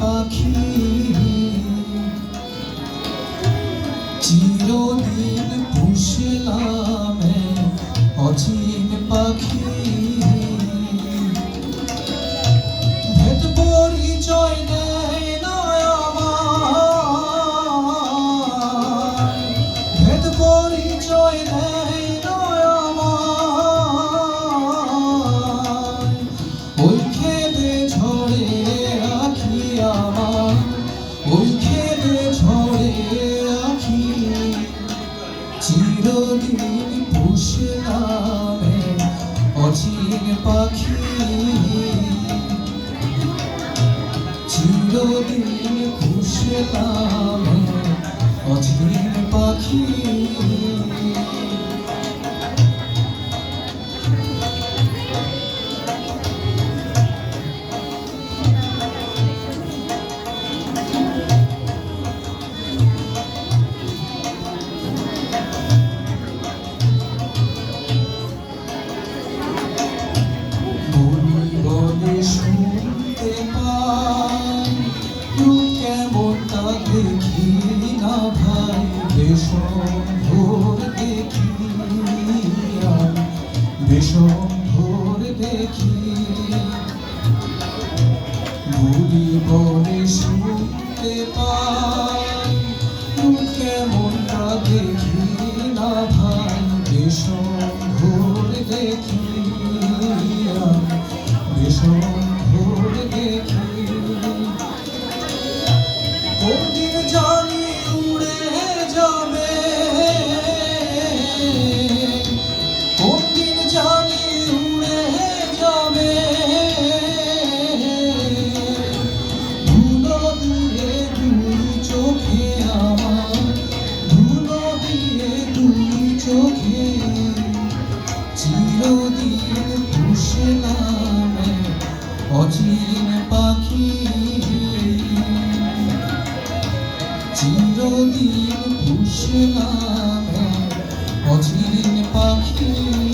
পাখি। চিরদিন পুষলাম অচিন পাখি। ভেদ পরিচয় দেয় না আমার। ভেদ পরিচয় দেয় পুষলাম অচিন পাখি Thank you. চিরদিন পুষলাম না অচিন পাখি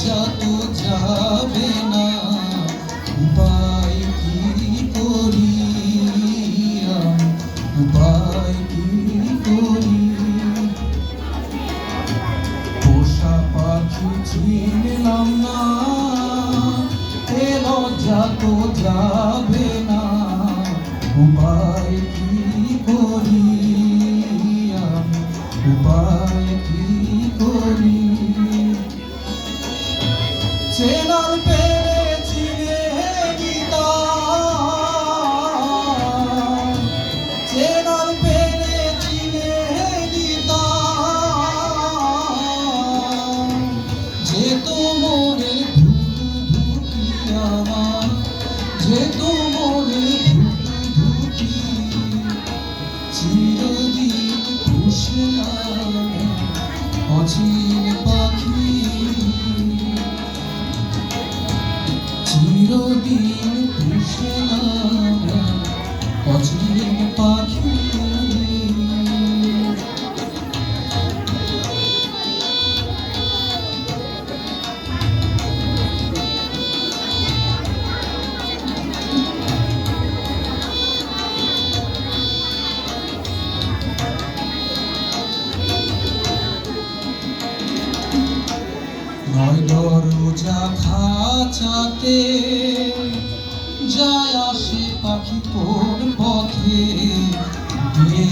লজ্জা তো যাবে না, উপায় কি করি? উপায় কি করি পোষা পাখি চিনলাম না এ লজ্জা তো যাবে না, উপায় কি করি উপায় চেনার পেরে চিনে দিতাম চেনার পেরে চিনে দিতাম যে তো মনের ধুকু ধুকি আমার যে তো মনের ধুকু ধুকি চিরদিন পুষলাম অচিন পাখি অচিন পাখি নয় দরজা খাঁচাতে যায় আসে পাখি কোন পথে। দিয়ে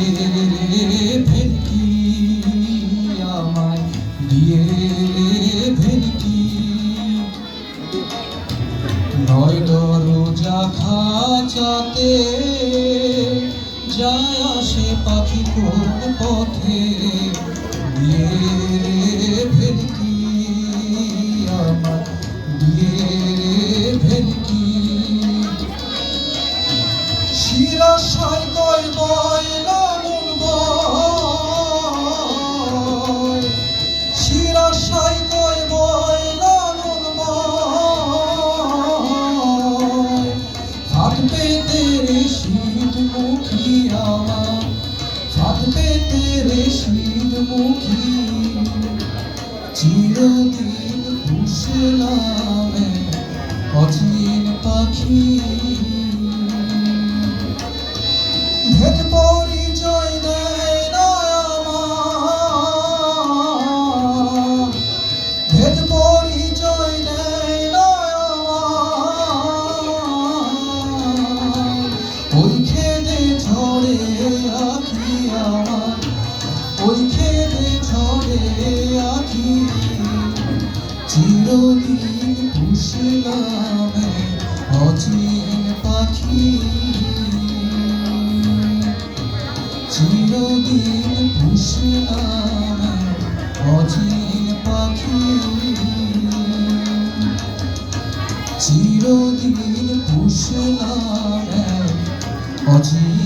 ভেলকি আমায়, দিয়ে ভেলকি নয় দরজা খাঁচাতে যায় আসে পাখি কোন পথে। দিয়ে হাত পেতে শীত মুখী চিরদিন পুষলাম অচিন পাখি। পুষলাম অচিন পাখি। চিরদিন পুষলাম অচিন পাখি। চিরদিন পুষলাম অচিন